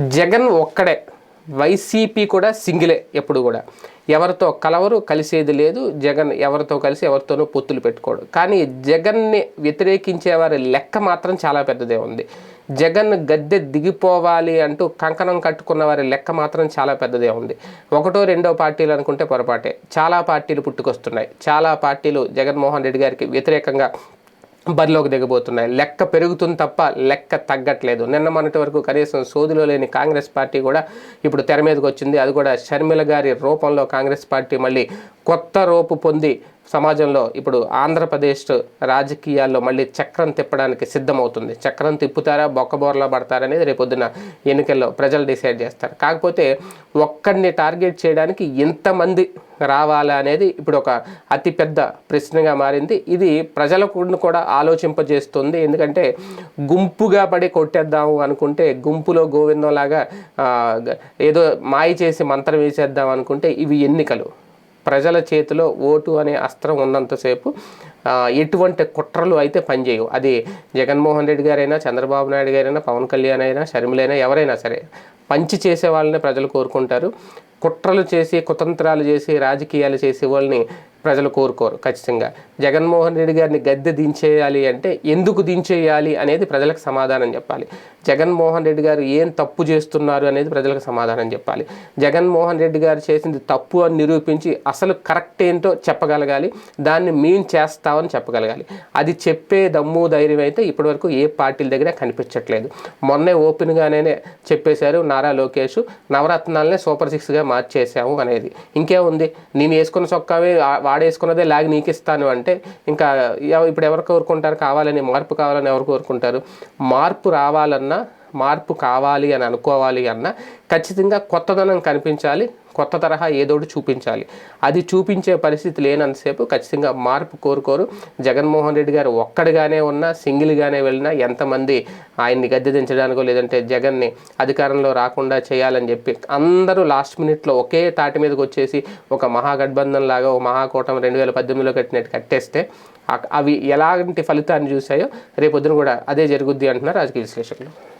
జగన్ ఒక్కడే వైసీపీ కూడా సింగిలే ఎప్పుడు కూడా. ఎవరితో కలవరు కలిసేది లేదు. జగన్ ఎవరితో కలిసి ఎవరితోనూ పొత్తులు పెట్టుకోడు. కానీ జగన్ని వ్యతిరేకించే వారి లెక్క మాత్రం చాలా పెద్దదే ఉంది. జగన్ గద్దె దిగిపోవాలి అంటూ కంకణం కట్టుకున్న వారి లెక్క మాత్రం చాలా పెద్దదే ఉంది. ఒకటో రెండో పార్టీలు అనుకుంటే పొరపాటే. చాలా పార్టీలు పుట్టుకొస్తున్నాయి. చాలా పార్టీలు జగన్మోహన్ రెడ్డి గారికి వ్యతిరేకంగా బరిలోకి దిగబోతున్నాయి. లెక్క పెరుగుతుంది తప్ప లెక్క తగ్గట్లేదు. నిన్న మొన్నటి వరకు కనీసం సోదిలో లేని కాంగ్రెస్ పార్టీ కూడా ఇప్పుడు తెర మీదకి వచ్చింది. అది కూడా షర్మిల గారి రూపంలో కాంగ్రెస్ పార్టీ మళ్ళీ కొత్త రూపు పొంది సమాజంలో ఇప్పుడు ఆంధ్రప్రదేశ్ రాజకీయాల్లో మళ్ళీ చక్రం తిప్పడానికి సిద్ధమవుతుంది. చక్రం తిప్పుతారా బొక్కబోర్లో పడతారనేది రేపొద్దున ఎన్నికల్లో ప్రజలు డిసైడ్ చేస్తారు. కాకపోతే ఒక్కడిని టార్గెట్ చేయడానికి ఎంతమంది రావాలా అనేది ఇప్పుడు ఒక అతిపెద్ద ప్రశ్నగా మారింది. ఇది ప్రజలకు కూడా ఆలోచింపజేస్తుంది. ఎందుకంటే గుంపుగా పడి కొట్టేద్దాము అనుకుంటే గుంపులో గోవిందంలాగా ఏదో మాయ చేసి మంత్రం వేసేద్దాం అనుకుంటే ఇవి ఎన్నికలు. ప్రజల చేతిలో ఓటు అనే అస్త్రం ఉన్నంతసేపు ఎటువంటి కుట్రలు అయితే పనిచేయవు. అది జగన్మోహన్ రెడ్డి గారైనా చంద్రబాబు నాయుడు గారైనా పవన్ కళ్యాణ్ అయినా షర్మిలైనా ఎవరైనా సరే పంచి చేసే వాళ్ళని ప్రజలు కోరుకుంటారు. కుట్రలు చేసి కుతంత్రాలు చేసి రాజకీయాలు చేసే వాళ్ళని ప్రజలు కోరుకోరు ఖచ్చితంగా. జగన్మోహన్ రెడ్డి గారిని గద్దె దించేయాలి అంటే ఎందుకు దించేయాలి అనేది ప్రజలకు సమాధానం చెప్పాలి. జగన్మోహన్ రెడ్డి గారు ఏం తప్పు చేస్తున్నారు అనేది ప్రజలకు సమాధానం చెప్పాలి. జగన్మోహన్ రెడ్డి గారు చేసింది తప్పు అని నిరూపించి అసలు కరెక్ట్ ఏంటో చెప్పగలగాలి. దాన్ని మేము చేస్తామని చెప్పగలగాలి. అది చెప్పే దమ్ము ధైర్యం అయితే ఇప్పటివరకు ఏ పార్టీల దగ్గర కనిపించట్లేదు. మొన్నే ఓపెన్గానే చెప్పేశారు నారా లోకేష్ నవరత్నాలనే సూపర్ సిక్స్గా మార్చేసాము అనేది. ఇంకేముంది? నేను వేసుకున్న చొక్కావే వాడేసుకున్నదే లాగి నీకు ఇస్తాను అంటే ఇంకా ఇప్పుడు ఎవరు కోరుకుంటారు కావాలని మార్పు కావాలని ఎవరు కోరుకుంటారు? మార్పు రావాలన్నా మార్పు కావాలి అని అనుకోవాలి అన్నా ఖచ్చితంగా కొత్తదనం కనిపించాలి కొత్త తరహా ఏదోటి చూపించాలి. అది చూపించే పరిస్థితి లేనంతసేపు ఖచ్చితంగా మార్పు కోరుకోరు. జగన్మోహన్ రెడ్డి గారు ఒక్కడిగానే ఉన్నా సింగిల్గానే వెళ్ళినా ఎంతమంది ఆయన్ని గద్దె దించడానికో లేదంటే జగన్ని అధికారంలో రాకుండా చేయాలని చెప్పి అందరూ లాస్ట్ మినిట్లో ఒకే తాటి మీదకి వచ్చేసి ఒక మహాగఠబంధన్ లాగా ఒక మహాకూటమి రెండు వేల పద్దెనిమిదిలో కట్టినట్టు కట్టేస్తే అవి ఎలాంటి ఫలితాన్ని చూసాయో రేపొద్దున కూడా అదే జరుగుద్ది అంటున్నారు రాజకీయ విశ్లేషకులు.